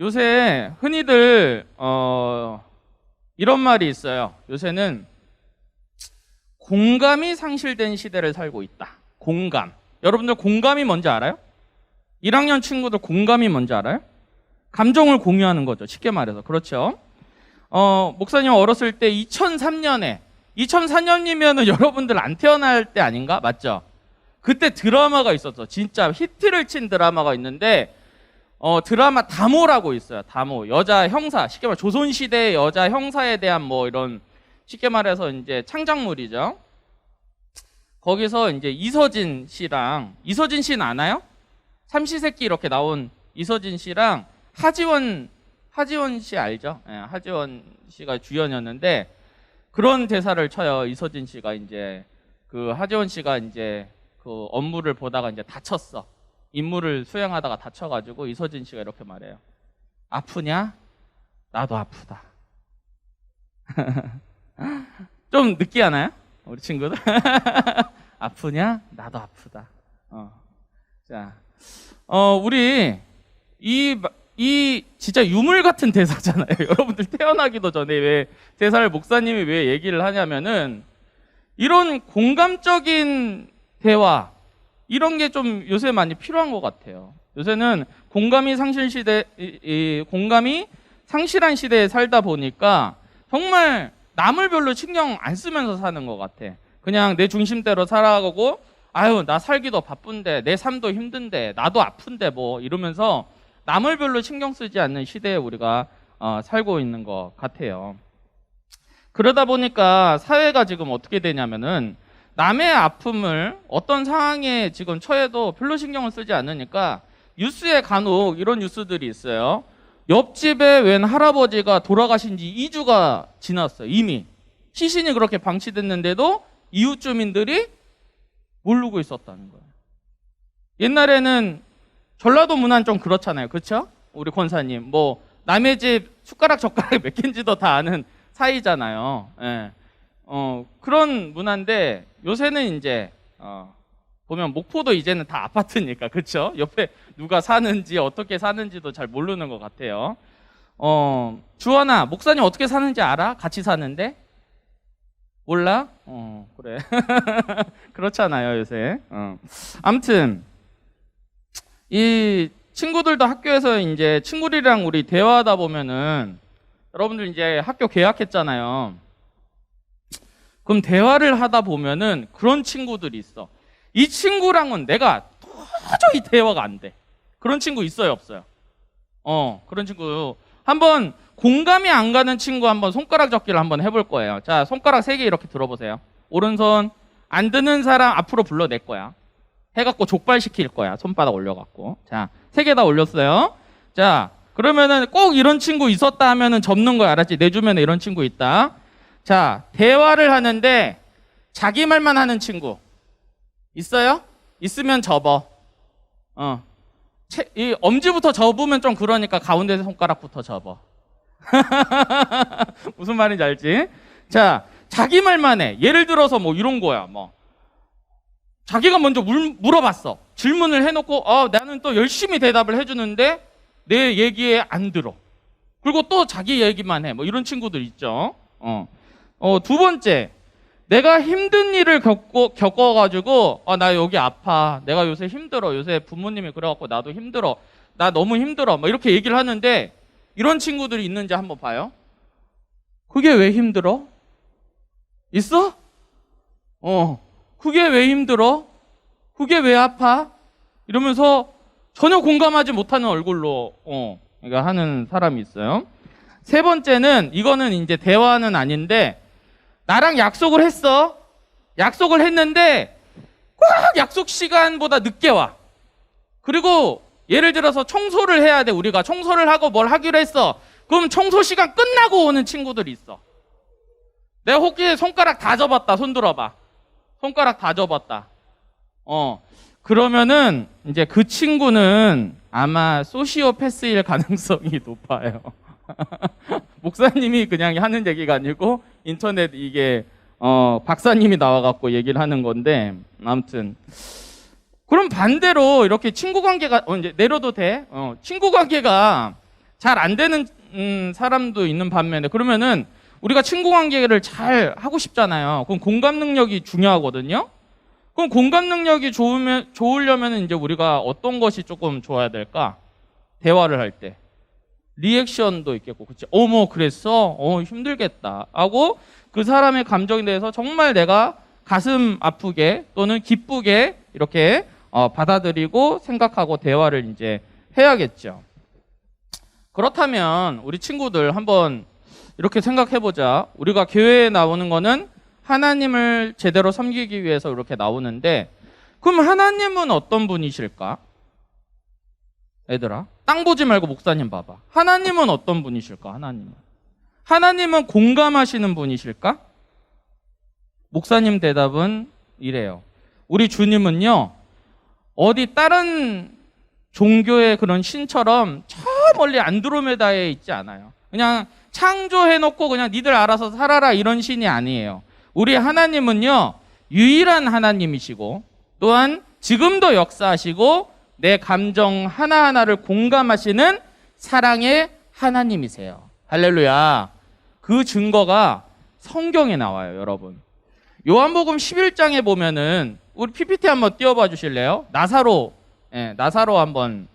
요새 흔히들 어, 이런 말이 있어요. 요새는 공감이 상실된 시대를 살고 있다. 공감. 여러분들 공감이 뭔지 알아요? 1학년 친구들 공감이 뭔지 알아요? 감정을 공유하는 거죠. 쉽게 말해서. 그렇죠. 어, 목사님 어렸을 때 2003년에 2004년이면은 여러분들 안 태어날 때 아닌가? 맞죠? 그때 드라마가 있었어. 진짜 히트를 친 드라마가 있는데 어, 드라마 다모라고 있어요. 다모. 여자 형사. 쉽게 말해 조선시대 여자 형사에 대한 뭐 이런 쉽게 말해서 이제 창작물이죠. 거기서 이제 이서진 씨랑 이서진 씨는 아나요? 삼시세끼 이렇게 나온 이서진 씨랑 하지원 하지원 씨 알죠? 예, 하지원 씨가 주연이었는데 그런 대사를 쳐요. 이서진 씨가 이제 그 하지원 씨가 이제 그 업무를 보다가 이제 다쳤어. 임무를 수행하다가 다쳐가지고 이서진 씨가 이렇게 말해요. 아프냐? 나도 아프다. 좀 느끼하나요? 우리 친구들? 아프냐? 나도 아프다. 어. 자, 어, 우리 이, 이 진짜 유물 같은 대사잖아요. 여러분들 태어나기도 전에 왜 대사를 목사님이 왜 얘기를 하냐면은 이런 공감적인 대화, 이런 게 좀 요새 많이 필요한 것 같아요. 요새는 공감이 상실 시대, 이, 이 공감이 상실한 시대에 살다 보니까 정말 남을 별로 신경 안 쓰면서 사는 것 같아. 그냥 내 중심대로 살아가고, 아유, 나 살기도 바쁜데, 내 삶도 힘든데, 나도 아픈데, 뭐, 이러면서 남을 별로 신경 쓰지 않는 시대에 우리가 어, 살고 있는 것 같아요. 그러다 보니까 사회가 지금 어떻게 되냐면은 남의 아픔을 어떤 상황에 지금 처해도 별로 신경을 쓰지 않으니까 뉴스에 간혹 이런 뉴스들이 있어요. 옆집에 웬 할아버지가 돌아가신 지 2주가 지났어요. 이미. 시신이 그렇게 방치됐는데도 이웃 주민들이 모르고 있었다는 거예요. 옛날에는 전라도 문화는 좀 그렇잖아요. 그렇죠? 우리 권사님. 뭐 남의 집 숟가락 젓가락 몇 개인지도 다 아는 사이잖아요. 예. 어, 그런 문화인데 요새는 이제 어, 보면 목포도 이제는 다 아파트니까 그렇죠? 옆에 누가 사는지 어떻게 사는지도 잘 모르는 것 같아요. 어, 주원아, 목사님 어떻게 사는지 알아? 같이 사는데? 몰라? 어, 그래. 그렇잖아요, 요새. 어. 아무튼 이 친구들도 학교에서 이제 친구들이랑 우리 대화하다 보면은 여러분들 이제 학교 개학했잖아요. 그럼 대화를 하다 보면은 그런 친구들이 있어. 이 친구랑은 내가 도저히 대화가 안 돼. 그런 친구 있어요, 없어요? 어, 그런 친구. 한번 공감이 안 가는 친구 한번 손가락 접기를 한번 해볼 거예요. 자, 손가락 세 개 이렇게 들어보세요. 오른손 안 드는 사람 앞으로 불러낼 거야. 해갖고 족발시킬 거야. 손바닥 올려갖고. 자, 세 개 다 올렸어요. 자, 그러면은 꼭 이런 친구 있었다 하면은 접는 거야. 알았지? 내 주변에 이런 친구 있다. 자, 대화를 하는데 자기 말만 하는 친구. 있어요? 있으면 접어. 어. 채- 이 엄지부터 접으면 좀 그러니까 가운데 손가락부터 접어. 무슨 말인지 알지? 자, 자기 말만 해. 예를 들어서 뭐 이런 거야. 뭐. 자기가 먼저 물, 물어봤어. 질문을 해놓고, 어, 나는 또 열심히 대답을 해주는데 내 얘기에 안 들어. 그리고 또 자기 얘기만 해. 뭐 이런 친구들 있죠. 어. 어, 두 번째. 내가 힘든 일을 겪고, 겪어가지고, 아, 나 여기 아파. 내가 요새 힘들어. 요새 부모님이 그래갖고 나도 힘들어. 나 너무 힘들어. 뭐 이렇게 얘기를 하는데 이런 친구들이 있는지 한번 봐요. 그게 왜 힘들어? 있어? 어. 그게 왜 힘들어? 그게 왜 아파? 이러면서 전혀 공감하지 못하는 얼굴로 어, 하는 사람이 있어요. 세 번째는 이거는 이제 대화는 아닌데 나랑 약속을 했어. 약속을 했는데 꼭 약속 시간보다 늦게 와. 그리고 예를 들어서 청소를 해야 돼. 우리가 청소를 하고 뭘 하기로 했어. 그럼 청소 시간 끝나고 오는 친구들이 있어. 내가 혹시 손가락 다 접었다. 손 들어봐. 손가락 다 접었다. 어. 그러면은 이제 그 친구는 아마 소시오패스일 가능성이 높아요. 목사님이 그냥 하는 얘기가 아니고 인터넷 이게 어 박사님이 나와갖고 얘기를 하는 건데 아무튼 그럼 반대로 이렇게 친구 관계가 어 이제 내려도 돼. 어 친구 관계가 잘 안 되는 음, 사람도 있는 반면에 그러면은 우리가 친구 관계를 잘 하고 싶잖아요. 그럼 공감 능력이 중요하거든요. 그럼 공감 능력이 좋으면 좋으려면 이제 우리가 어떤 것이 조금 좋아야 될까? 대화를 할 때. 리액션도 있겠고, 그치? 어머, 그랬어? 어, 힘들겠다. 하고 그 사람의 감정에 대해서 정말 내가 가슴 아프게 또는 기쁘게 이렇게 어, 받아들이고 생각하고 대화를 이제 해야겠죠. 그렇다면 우리 친구들 한번 이렇게 생각해 보자. 우리가 교회에 나오는 거는 하나님을 제대로 섬기기 위해서 이렇게 나오는데 그럼 하나님은 어떤 분이실까? 애들아, 땅 보지 말고 목사님 봐봐. 하나님은 어떤 분이실까? 하나님은. 하나님은 공감하시는 분이실까? 목사님 대답은 이래요. 우리 주님은요, 어디 다른 종교의 그런 신처럼 저 멀리 안드로메다에 있지 않아요. 그냥 창조해놓고 그냥 니들 알아서 살아라 이런 신이 아니에요. 우리 하나님은요, 유일한 하나님이시고, 또한 지금도 역사하시고, 내 감정 하나하나를 공감하시는 사랑의 하나님이세요. 할렐루야. 그 증거가 성경에 나와요, 여러분. 요한복음 11장에 보면은 우리 PPT 한번 띄워봐 주실래요? 나사로, 예, 나사로 한번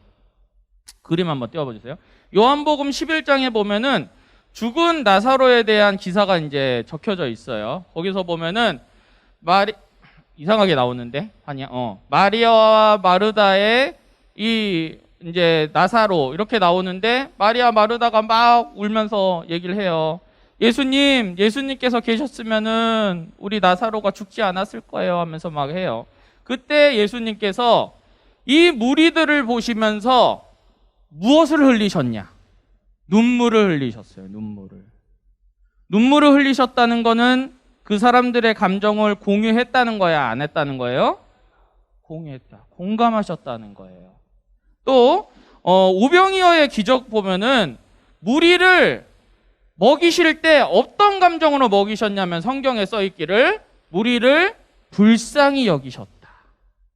그림 한번 띄워봐 주세요. 요한복음 11장에 보면은 죽은 나사로에 대한 기사가 이제 적혀져 있어요. 거기서 보면은 마리 이상하게 나오는데 아니야. 어. 마리아와 마르다의 이 이제 나사로 이렇게 나오는데 마리아 마르다가 막 울면서 얘기를 해요. 예수님, 예수님께서 계셨으면은 우리 나사로가 죽지 않았을 거예요 하면서 막 해요. 그때 예수님께서 이 무리들을 보시면서 무엇을 흘리셨냐? 눈물을 흘리셨어요. 눈물을. 눈물을 흘리셨다는 거는 그 사람들의 감정을 공유했다는 거야, 안 했다는 거예요? 공유했다. 공감하셨다는 거예요. 또 어, 오병이어의 기적 보면은 무리를 먹이실 때 어떤 감정으로 먹이셨냐면 성경에 써 있기를 무리를 불쌍히 여기셨다.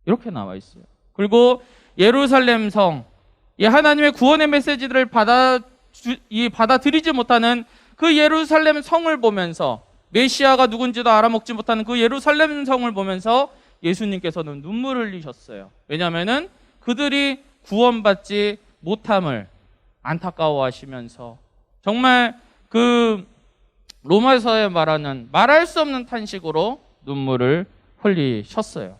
이렇게 나와 있어요. 그리고 예루살렘 성, 이 하나님의 구원의 메시지들을 받아 주, 이 받아들이지 못하는 그 예루살렘 성을 보면서 메시아가 누군지도 알아먹지 못하는 그 예루살렘 성을 보면서 예수님께서는 눈물을 흘리셨어요. 왜냐하면은 그들이 구원받지 못함을 안타까워하시면서 정말 그 로마서에 말하는 말할 수 없는 탄식으로 눈물을 흘리셨어요.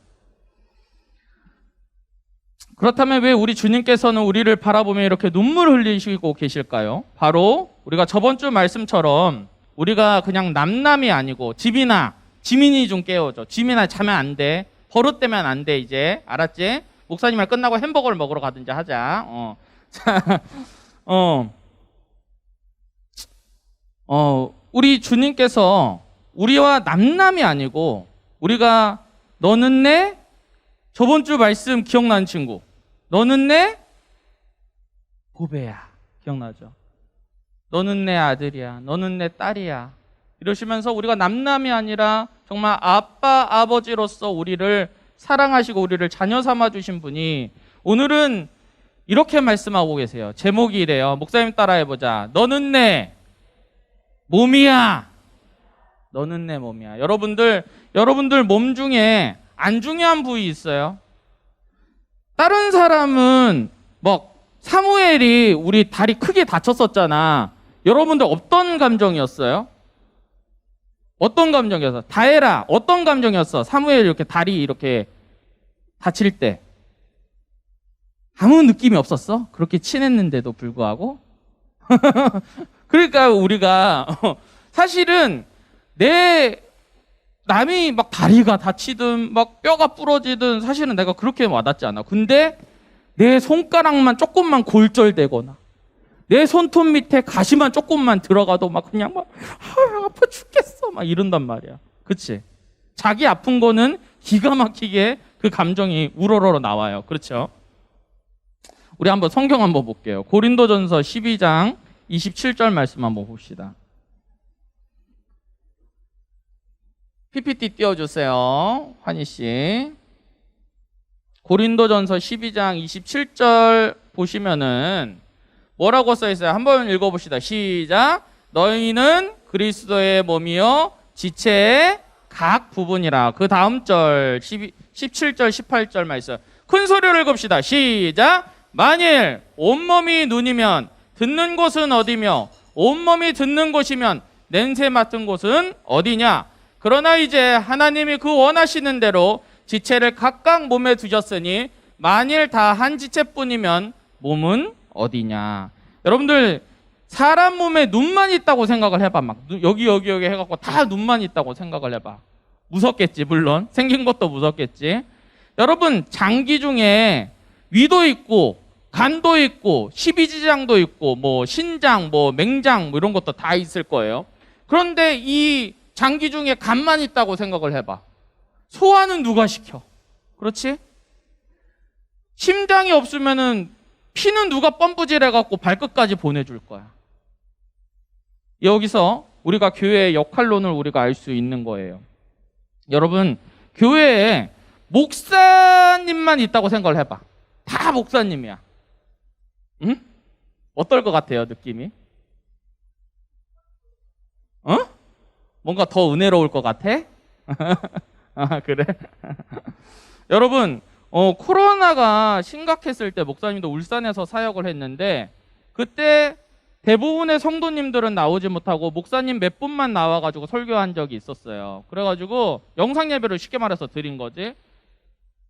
그렇다면 왜 우리 주님께서는 우리를 바라보며 이렇게 눈물 흘리시고 계실까요? 바로 우리가 저번 주 말씀처럼 우리가 그냥 남남이 아니고 집이나 지민이 좀 깨워줘. 지민아 자면 안 돼. 버릇되면 안 돼 이제 알았지? 목사님 말 끝나고 햄버거를 먹으러 가든지 하자. 어. 자, 어. 어, 우리 주님께서 우리와 남남이 아니고 우리가 너는 내 저번 주 말씀 기억나는 친구. 너는 내 보배야. 기억나죠? 너는 내 아들이야. 너는 내 딸이야. 이러시면서 우리가 남남이 아니라 정말 아빠, 아버지로서 우리를 사랑하시고 우리를 자녀 삼아 주신 분이 오늘은 이렇게 말씀하고 계세요. 제목이 이래요. 목사님 따라해 보자. 너는 내 몸이야. 너는 내 몸이야. 여러분들, 여러분들 몸 중에 안 중요한 부위 있어요? 다른 사람은 뭐 사무엘이 우리 다리 크게 다쳤었잖아. 여러분들 어떤 감정이었어요? 어떤 감정이었어? 다해라. 어떤 감정이었어? 사무엘 이렇게 다리 이렇게 다칠 때 아무 느낌이 없었어? 그렇게 친했는데도 불구하고 그러니까 우리가 사실은 내 남이 막 다리가 다치든 막 뼈가 부러지든 사실은 내가 그렇게 와닿지 않아. 근데 내 손가락만 조금만 골절되거나 내 손톱 밑에 가시만 조금만 들어가도 막 그냥 막 아, 아파 죽겠어 막 이런단 말이야. 그치? 자기 아픈 거는 기가 막히게 그 감정이 우러러러 나와요. 그렇죠? 우리 한번 성경 한번 볼게요. 고린도전서 12장 27절 말씀 한번 봅시다. PPT 띄워주세요. 환희 씨. 고린도전서 12장 27절 보시면은 뭐라고 써 있어요? 한번 읽어봅시다. 시작. 너희는 그리스도의 몸이요 지체의 각 부분이라. 그 다음 절 12, 17절 18절만 있어요. 큰 소리로 읽읍시다. 시작. 만일 온몸이 눈이면 듣는 곳은 어디며 온몸이 듣는 곳이면 냄새 맡은 곳은 어디냐? 그러나 이제 하나님이 그 원하시는 대로 지체를 각각 몸에 두셨으니 만일 다 한 지체뿐이면 몸은 어디냐? 여러분들 사람 몸에 눈만 있다고 생각을 해봐. 막 눈- 여기 여기 여기 해갖고 다 눈만 있다고 생각을 해봐. 무섭겠지 물론 생긴 것도 무섭겠지. 여러분 장기 중에 위도 있고 간도 있고 십이지장도 있고 뭐 신장 뭐 맹장 뭐 이런 것도 다 있을 거예요. 그런데 이 장기 중에 간만 있다고 생각을 해봐. 소화는 누가 시켜? 그렇지? 심장이 없으면은 피는 누가 펌프질 해갖고 발끝까지 보내줄 거야. 여기서 우리가 교회의 역할론을 우리가 알 수 있는 거예요. 여러분, 교회에 목사님만 있다고 생각을 해봐. 다 목사님이야. 응? 어떨 것 같아요, 느낌이? 어? 뭔가 더 은혜로울 것 같아? 아, 그래? 여러분, 어, 코로나가 심각했을 때 목사님도 울산에서 사역을 했는데 그때 대부분의 성도님들은 나오지 못하고 목사님 몇 분만 나와가지고 설교한 적이 있었어요. 그래가지고 영상 예배를 쉽게 말해서 드린 거지.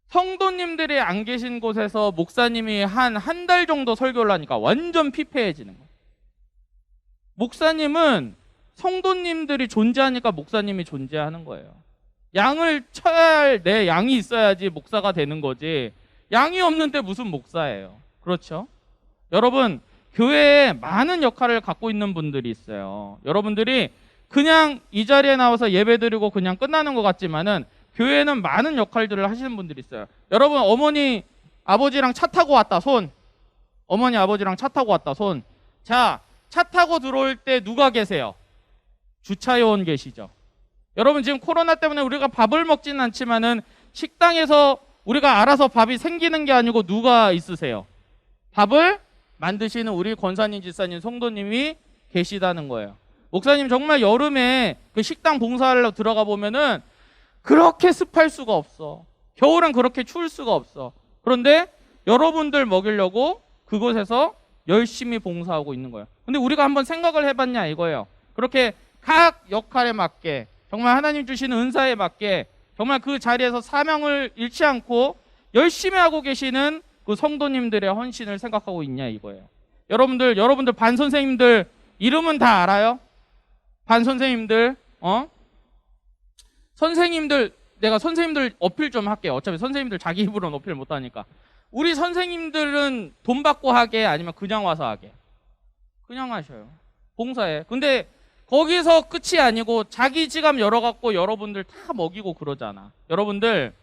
성도님들이 안 계신 곳에서 목사님이 한 한 달 정도 설교를 하니까 완전 피폐해지는 거예요. 목사님은 성도님들이 존재하니까 목사님이 존재하는 거예요. 양을 쳐야 할 내 양이 있어야지 목사가 되는 거지. 양이 없는데 무슨 목사예요. 그렇죠? 여러분, 교회에 많은 역할을 갖고 있는 분들이 있어요. 여러분들이 그냥 이 자리에 나와서 예배 드리고 그냥 끝나는 것 같지만은 교회에는 많은 역할들을 하시는 분들이 있어요. 여러분, 어머니, 아버지랑 차 타고 왔다, 손. 어머니, 아버지랑 차 타고 왔다, 손. 자, 차 타고 들어올 때 누가 계세요? 주차요원 계시죠? 여러분 지금 코로나 때문에 우리가 밥을 먹지는 않지만은 식당에서 우리가 알아서 밥이 생기는 게 아니고 누가 있으세요? 밥을 만드시는 우리 권사님, 집사님, 성도님이 계시다는 거예요. 목사님 정말 여름에 그 식당 봉사하러 들어가 보면은 그렇게 습할 수가 없어. 겨울은 그렇게 추울 수가 없어. 그런데 여러분들 먹이려고 그곳에서 열심히 봉사하고 있는 거예요. 근데 우리가 한번 생각을 해봤냐 이거예요. 그렇게 각 역할에 맞게 정말 하나님 주시는 은사에 맞게 정말 그 자리에서 사명을 잃지 않고 열심히 하고 계시는 그 성도님들의 헌신을 생각하고 있냐 이거예요. 여러분들 여러분들 반 선생님들 이름은 다 알아요? 반 선생님들 어? 선생님들 내가 선생님들 어필 좀 할게요. 어차피 선생님들 자기 입으로는 어필 못 하니까. 우리 선생님들은 돈 받고 하게 아니면 그냥 와서 하게? 그냥 하셔요. 봉사해. 근데 거기서 끝이 아니고 자기 지갑 열어갖고 여러분들 다 먹이고 그러잖아. 여러분들,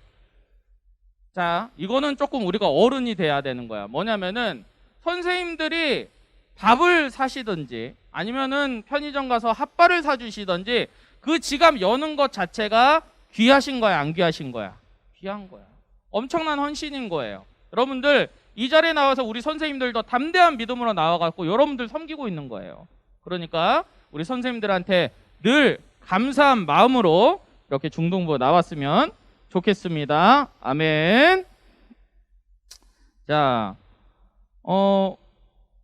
자, 이거는 조금 우리가 어른이 돼야 되는 거야. 뭐냐면은 선생님들이 밥을 사시든지 아니면은 편의점 가서 핫바를 사주시든지 그 지갑 여는 것 자체가 귀하신 거야, 안 귀하신 거야? 귀한 거야. 엄청난 헌신인 거예요. 여러분들, 이 자리에 나와서 우리 선생님들도 담대한 믿음으로 나와갖고 여러분들 섬기고 있는 거예요. 그러니까 우리 선생님들한테 늘 감사한 마음으로 이렇게 중동부 나왔으면 좋겠습니다. 아멘. 자, 어,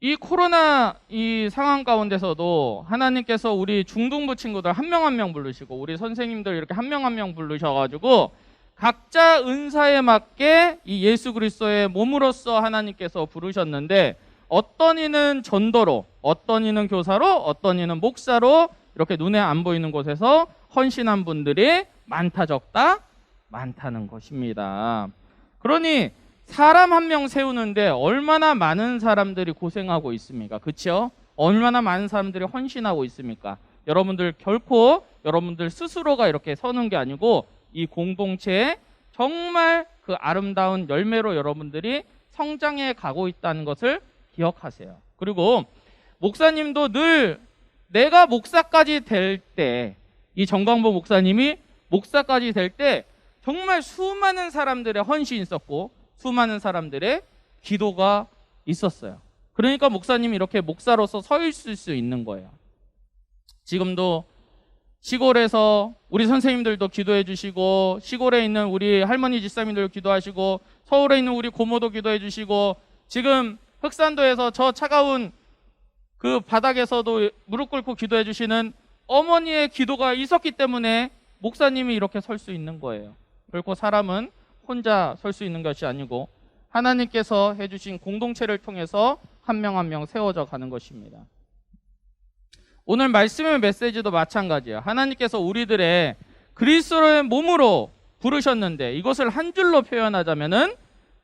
이 코로나 이 상황 가운데서도 하나님께서 우리 중동부 친구들 한명 한 명 부르시고 우리 선생님들 이렇게 한명 한 명 부르셔가지고 각자 은사에 맞게 이 예수 그리스도의 몸으로서 하나님께서 부르셨는데 어떤 이는 전도로, 어떤 이는 교사로, 어떤 이는 목사로 이렇게 눈에 안 보이는 곳에서 헌신한 분들이 많다 적다 많다는 것입니다. 그러니 사람 한 명 세우는데 얼마나 많은 사람들이 고생하고 있습니까? 그렇죠? 얼마나 많은 사람들이 헌신하고 있습니까? 여러분들 결코 여러분들 스스로가 이렇게 서는 게 아니고 이 공동체에 정말 그 아름다운 열매로 여러분들이 성장해 가고 있다는 것을 기억하세요. 그리고 목사님도 늘 내가 목사까지 될 때, 이 정광보 목사님이 목사까지 될 때 정말 수많은 사람들의 헌신이 있었고 수많은 사람들의 기도가 있었어요. 그러니까 목사님이 이렇게 목사로서 서 있을 수 있는 거예요. 지금도 시골에서 우리 선생님들도 기도해 주시고 시골에 있는 우리 할머니 집사님들 기도하시고 서울에 있는 우리 고모도 기도해 주시고 지금 흑산도에서 저 차가운 그 바닥에서도 무릎 꿇고 기도해 주시는 어머니의 기도가 있었기 때문에 목사님이 이렇게 설 수 있는 거예요. 결코 사람은 혼자 설 수 있는 것이 아니고 하나님께서 해주신 공동체를 통해서 한 명 한 명 세워져 가는 것입니다. 오늘 말씀의 메시지도 마찬가지예요. 하나님께서 우리들의 그리스도의 몸으로 부르셨는데 이것을 한 줄로 표현하자면은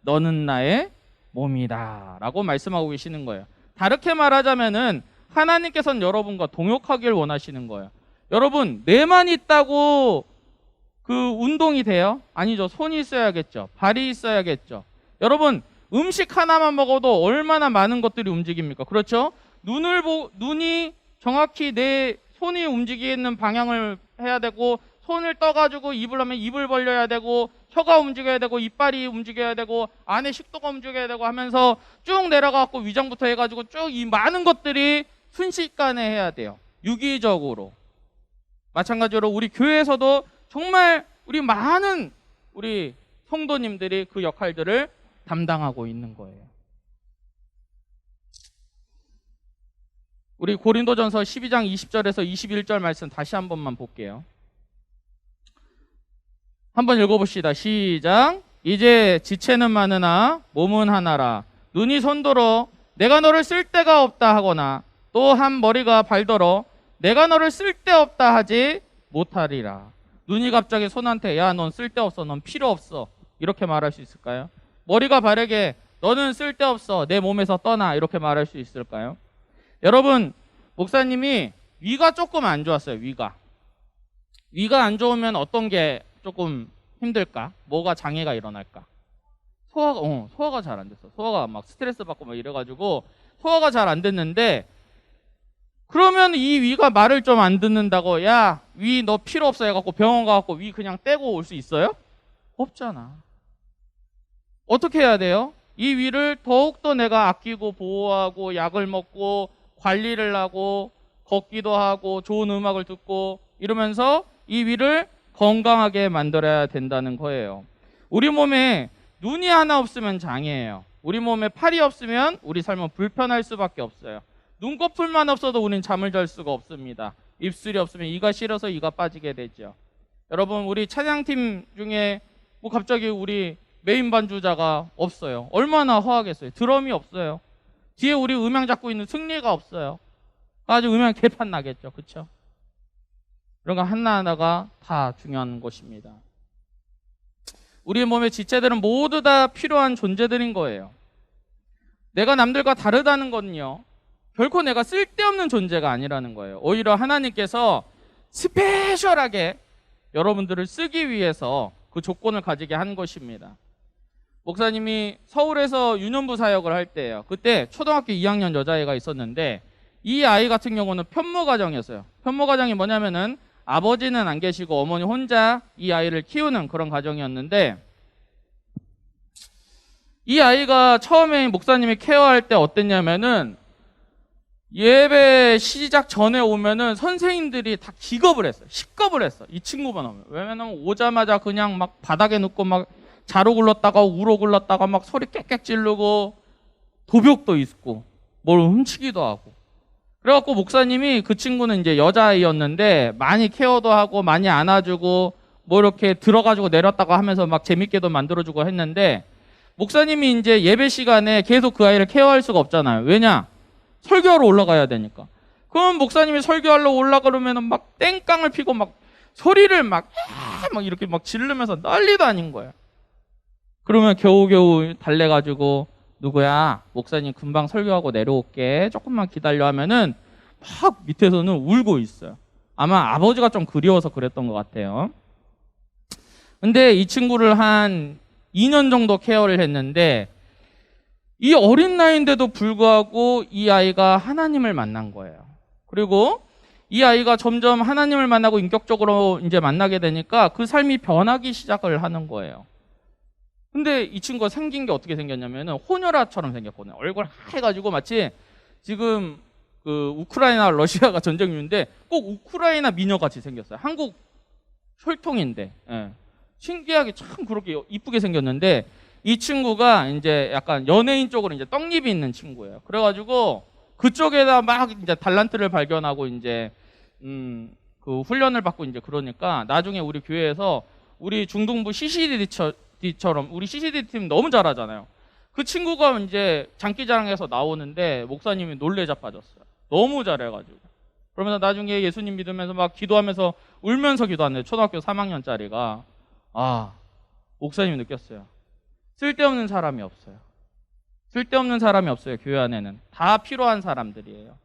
너는 나의 몸이다 라고 말씀하고 계시는 거예요. 다르게 말하자면은 하나님께서는 여러분과 동역하길 원하시는 거예요. 여러분 뇌만 있다고 그 운동이 돼요? 아니죠. 손이 있어야겠죠. 발이 있어야겠죠. 여러분 음식 하나만 먹어도 얼마나 많은 것들이 움직입니까? 그렇죠? 눈을 보 눈이 정확히 내 손이 움직이는 방향을 해야 되고 손을 떠가지고 입을 하면 입을 벌려야 되고 혀가 움직여야 되고 이빨이 움직여야 되고 안에 식도가 움직여야 되고 하면서 쭉 내려가고 위장부터 해가지고 쭉 이 많은 것들이 순식간에 해야 돼요. 유기적으로. 마찬가지로 우리 교회에서도 정말 우리 많은 우리 성도님들이 그 역할들을 담당하고 있는 거예요. 우리 고린도전서 12장 20절에서 21절 말씀 다시 한 번만 볼게요. 한번 읽어봅시다. 시작. 이제 지체는 많으나 몸은 하나라. 눈이 손들어 내가 너를 쓸 데가 없다 하거나 또 한 머리가 발더러 내가 너를 쓸데 없다 하지 못하리라. 눈이 갑자기 손한테 야 넌 쓸데 없어. 넌 필요 없어. 이렇게 말할 수 있을까요? 머리가 발에게 너는 쓸데 없어. 내 몸에서 떠나. 이렇게 말할 수 있을까요? 여러분, 목사님이 위가 조금 안 좋았어요. 위가. 위가 안 좋으면 어떤 게 조금 힘들까? 뭐가 장애가 일어날까? 소화가 어, 소화가 잘 안 됐어. 소화가 막 스트레스 받고 막 이래가지고 소화가 잘 안 됐는데 그러면 이 위가 말을 좀 안 듣는다고 야 위 너 필요 없어 해갖고 병원 가갖고 위 그냥 떼고 올 수 있어요? 없잖아. 어떻게 해야 돼요? 이 위를 더욱더 내가 아끼고 보호하고 약을 먹고 관리를 하고 걷기도 하고 좋은 음악을 듣고 이러면서 이 위를 건강하게 만들어야 된다는 거예요. 우리 몸에 눈이 하나 없으면 장애예요. 우리 몸에 팔이 없으면 우리 삶은 불편할 수밖에 없어요. 눈꺼풀만 없어도 우리는 잠을 잘 수가 없습니다. 입술이 없으면 이가 싫어서 이가 빠지게 되죠. 여러분 우리 찬양팀 중에 뭐 갑자기 우리 메인 반주자가 없어요. 얼마나 허하겠어요. 드럼이 없어요. 뒤에 우리 음향 잡고 있는 승리가 없어요. 아주 음향 개판 나겠죠. 그렇죠? 거 하나하나가 다 중요한 것입니다. 우리 몸의 지체들은 모두 다 필요한 존재들인 거예요. 내가 남들과 다르다는 건요. 결코 내가 쓸데없는 존재가 아니라는 거예요. 오히려 하나님께서 스페셜하게 여러분들을 쓰기 위해서 그 조건을 가지게 한 것입니다. 목사님이 서울에서 유년부 사역을 할 때예요. 그때 초등학교 2학년 여자애가 있었는데 이 아이 같은 경우는 편모 가정이었어요. 편모 가정이 뭐냐면은 아버지는 안 계시고 어머니 혼자 이 아이를 키우는 그런 가정이었는데 이 아이가 처음에 목사님이 케어할 때 어땠냐면은 예배 시작 전에 오면은 선생님들이 다 기겁을 했어요. 식겁을 했어. 이 친구만 오면. 왜냐면 오자마자 그냥 막 바닥에 눕고 막 자로 굴렀다가 우로 굴렀다가 막 소리 꽥꽥 지르고 도벽도 있고 뭘 훔치기도 하고. 그래갖고 목사님이 그 친구는 이제 여자아이였는데 많이 케어도 하고 많이 안아주고 뭐 이렇게 들어가지고 내렸다가 하면서 막 재밌게도 만들어주고 했는데 목사님이 이제 예배 시간에 계속 그 아이를 케어할 수가 없잖아요. 왜냐? 설교하러 올라가야 되니까. 그럼 목사님이 설교하러 올라가려면 막 땡깡을 피고 막 소리를 막, 아, 막 이렇게 막 지르면서 난리도 아닌 거야. 그러면 겨우겨우 달래가지고 누구야 목사님 금방 설교하고 내려올게 조금만 기다려 하면은 막 밑에서는 울고 있어요. 아마 아버지가 좀 그리워서 그랬던 것 같아요. 근데 이 친구를 한 2년 정도 케어를 했는데 이 어린 나이인데도 불구하고 이 아이가 하나님을 만난 거예요. 그리고 이 아이가 점점 하나님을 만나고 인격적으로 이제 만나게 되니까 그 삶이 변하기 시작을 하는 거예요. 근데 이 친구가 생긴 게 어떻게 생겼냐면은 호녀라처럼 생겼거든요. 얼굴 하얘가지고 마치 지금 그 우크라이나 러시아가 전쟁 중인데 꼭 우크라이나 미녀 같이 생겼어요. 한국 혈통인데 예. 신기하게 참 그렇게 이쁘게 생겼는데 이 친구가 이제 약간 연예인 쪽으로 이제 떡잎이 있는 친구예요. 그래가지고 그쪽에다 막 이제 달란트를 발견하고 이제 음 그 훈련을 받고 이제 그러니까 나중에 우리 교회에서 우리 중등부 CCD처 럼 우리 CCD 팀 너무 잘하잖아요. 그 친구가 이제 장기자랑에서 나오는데 목사님이 놀래 자빠졌어요. 너무 잘해가지고. 그러면서 나중에 예수님 믿으면서 막 기도하면서 울면서 기도하는데 초등학교 3학년짜리가 아 목사님이 느꼈어요. 쓸데없는 사람이 없어요. 쓸데없는 사람이 없어요. 교회 안에는 다 필요한 사람들이에요.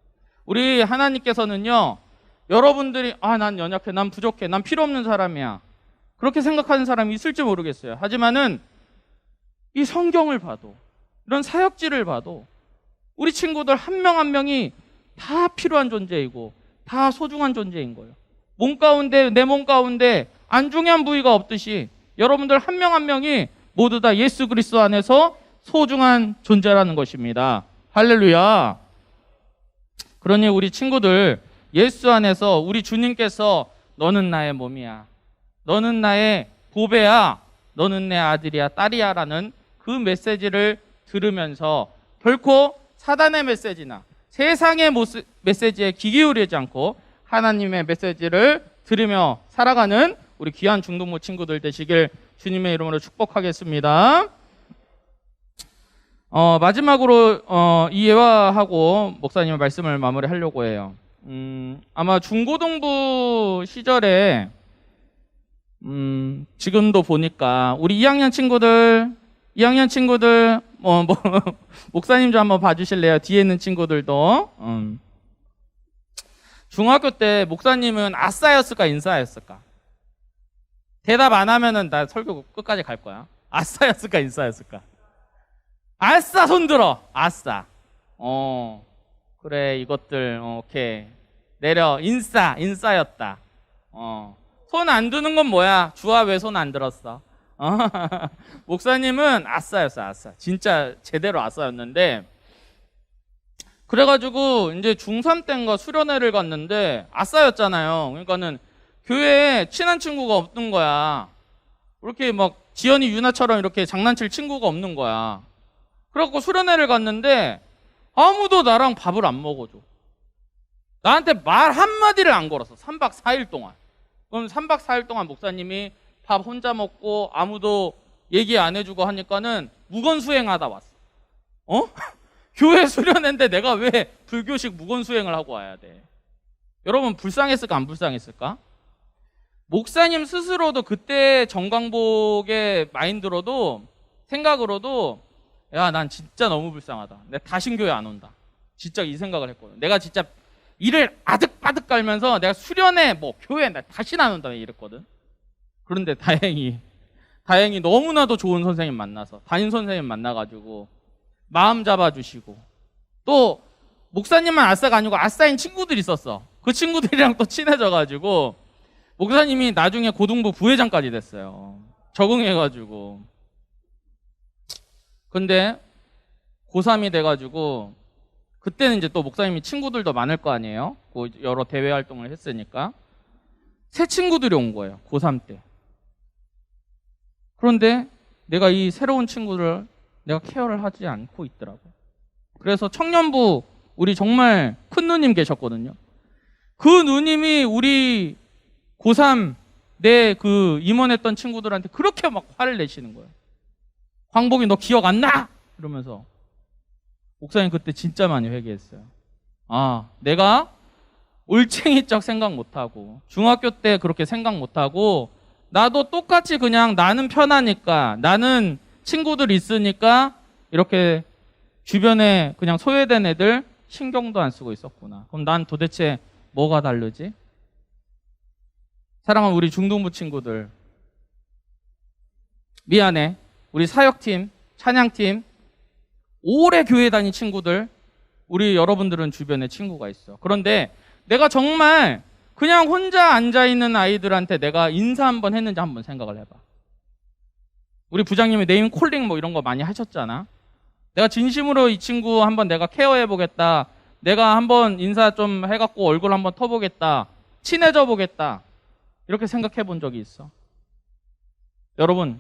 우리 하나님께서는요. 여러분들이 아 난 연약해, 난 부족해, 난 필요 없는 사람이야. 그렇게 생각하는 사람이 있을지 모르겠어요. 하지만은 이 성경을 봐도 이런 사역지를 봐도 우리 친구들 한명한 명이 다 필요한 존재이고 다 소중한 존재인 거예요. 몸 가운데 내 몸 가운데 안 중요한 부위가 없듯이 여러분들 한명한 명이 모두 다 예수 그리스도 안에서 소중한 존재라는 것입니다. 할렐루야. 그러니 우리 친구들 예수 안에서 우리 주님께서 너는 나의 몸이야. 너는 나의 보배야. 너는 내 아들이야, 딸이야 라는 그 메시지를 들으면서 결코 사단의 메시지나 세상의 메시지에 귀 기울이지 않고 하나님의 메시지를 들으며 살아가는 우리 귀한 중동부 친구들 되시길 주님의 이름으로 축복하겠습니다. 어, 마지막으로 어, 이 예화하고 목사님의 말씀을 마무리하려고 해요. 음, 아마 중고등부 시절에 음, 지금도 보니까 우리 2학년 친구들, 2학년 친구들, 뭐, 뭐 목사님 좀 한번 봐주실래요? 뒤에 있는 친구들도. 음. 중학교 때 목사님은 아싸였을까 인싸였을까? 대답 안 하면은 나 설교 끝까지 갈 거야. 아싸였을까 인싸였을까? 아싸 손들어. 아싸. 어. 그래 이것들 어, 오케이 내려 인싸 인싸였다. 어. 손 안 드는 건 뭐야? 주아 왜 손 안 들었어? 어? 목사님은 아싸였어, 아싸. 진짜 제대로 아싸였는데, 그래가지고 이제 중3 때인가 수련회를 갔는데, 아싸였잖아요. 그러니까는 교회에 친한 친구가 없는 거야. 그렇게 막 지연이 유나처럼 이렇게 장난칠 친구가 없는 거야. 그래갖고 수련회를 갔는데, 아무도 나랑 밥을 안 먹어줘. 나한테 말 한마디를 안 걸었어. 3박 4일 동안. 그럼 3박 4일 동안 목사님이 밥 혼자 먹고 아무도 얘기 안 해주고 하니까는 무건수행하다 왔어. 어? 교회 수련회인데 내가 왜 불교식 무건수행을 하고 와야 돼? 여러분 불쌍했을까 안 불쌍했을까? 목사님 스스로도 그때 정광복의 마인드로도 생각으로도 야 난 진짜 너무 불쌍하다. 내가 다신 교회 안 온다. 진짜 이 생각을 했거든. 내가 진짜 일을 아득바득 깔면서 내가 수련회 뭐 교회 나 다시 안 온다 이랬거든. 그런데 다행히 다행히 너무나도 좋은 선생님 만나서 담임 선생님 만나가지고 마음 잡아주시고 또 목사님만 아싸가 아니고 아싸인 친구들이 있었어. 그 친구들이랑 또 친해져가지고 목사님이 나중에 고등부 부회장까지 됐어요. 적응해가지고. 근데 고3이 돼가지고 그때는 이제 또 목사님이 친구들도 많을 거 아니에요. 그 여러 대외 활동을 했으니까 새 친구들이 온 거예요. 고3 때. 그런데 내가 이 새로운 친구를 내가 케어를 하지 않고 있더라고. 그래서 청년부 우리 정말 큰 누님 계셨거든요. 그 누님이 우리 고3 내 그 임원했던 친구들한테 그렇게 막 화를 내시는 거예요. 광복이 너 기억 안 나? 이러면서 목사님 그때 진짜 많이 회개했어요. 아, 내가 올챙이적 생각 못하고 중학교 때 그렇게 생각 못하고 나도 똑같이 그냥 나는 편하니까 나는 친구들 있으니까 이렇게 주변에 그냥 소외된 애들 신경도 안 쓰고 있었구나. 그럼 난 도대체 뭐가 다르지? 사랑하는 우리 중동부 친구들 미안해. 우리 사역팀, 찬양팀 오래 교회 다닌 친구들 우리 여러분들은 주변에 친구가 있어. 그런데 내가 정말 그냥 혼자 앉아 있는 아이들한테 내가 인사 한번 했는지 한번 생각을 해봐. 우리 부장님이 네임 콜링 뭐 이런 거 많이 하셨잖아. 내가 진심으로 이 친구 한번 내가 케어해 보겠다. 내가 한번 인사 좀 해갖고 얼굴 한번 터보겠다. 친해져 보겠다. 이렇게 생각해 본 적이 있어. 여러분,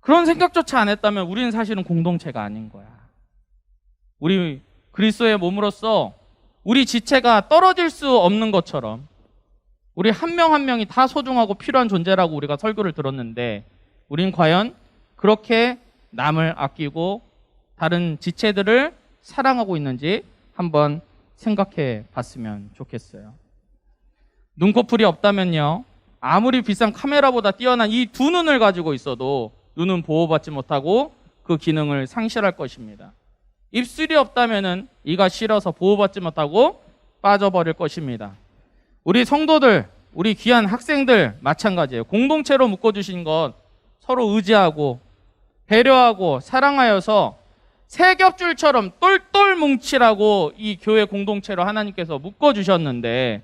그런 생각조차 안 했다면 우리는 사실은 공동체가 아닌 거야. 우리 그리스도의 몸으로서 우리 지체가 떨어질 수 없는 것처럼 우리 한명한 명이 다 소중하고 필요한 존재라고 우리가 설교를 들었는데 우린 과연 그렇게 남을 아끼고 다른 지체들을 사랑하고 있는지 한번 생각해 봤으면 좋겠어요. 눈꺼풀이 없다면요. 아무리 비싼 카메라보다 뛰어난 이 두 눈을 가지고 있어도 눈은 보호받지 못하고 그 기능을 상실할 것입니다. 입술이 없다면은 이가 싫어서 보호받지 못하고 빠져버릴 것입니다. 우리 성도들, 우리 귀한 학생들 마찬가지예요. 공동체로 묶어주신 것 서로 의지하고 배려하고 사랑하여서 세 겹줄처럼 똘똘 뭉치라고 이 교회 공동체로 하나님께서 묶어주셨는데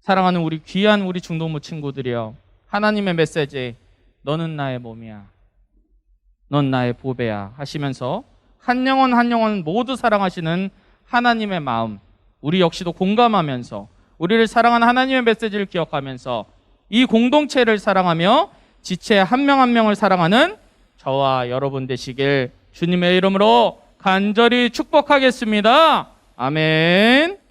사랑하는 우리 귀한 우리 중동부 친구들이여 하나님의 메시지 너는 나의 몸이야 넌 나의 보배야 하시면서 한 영혼 한 영혼 모두 사랑하시는 하나님의 마음 우리 역시도 공감하면서 우리를 사랑하는 하나님의 메시지를 기억하면서 이 공동체를 사랑하며 지체 한 명 한 명을 사랑하는 저와 여러분 되시길 주님의 이름으로 간절히 축복하겠습니다. 아멘.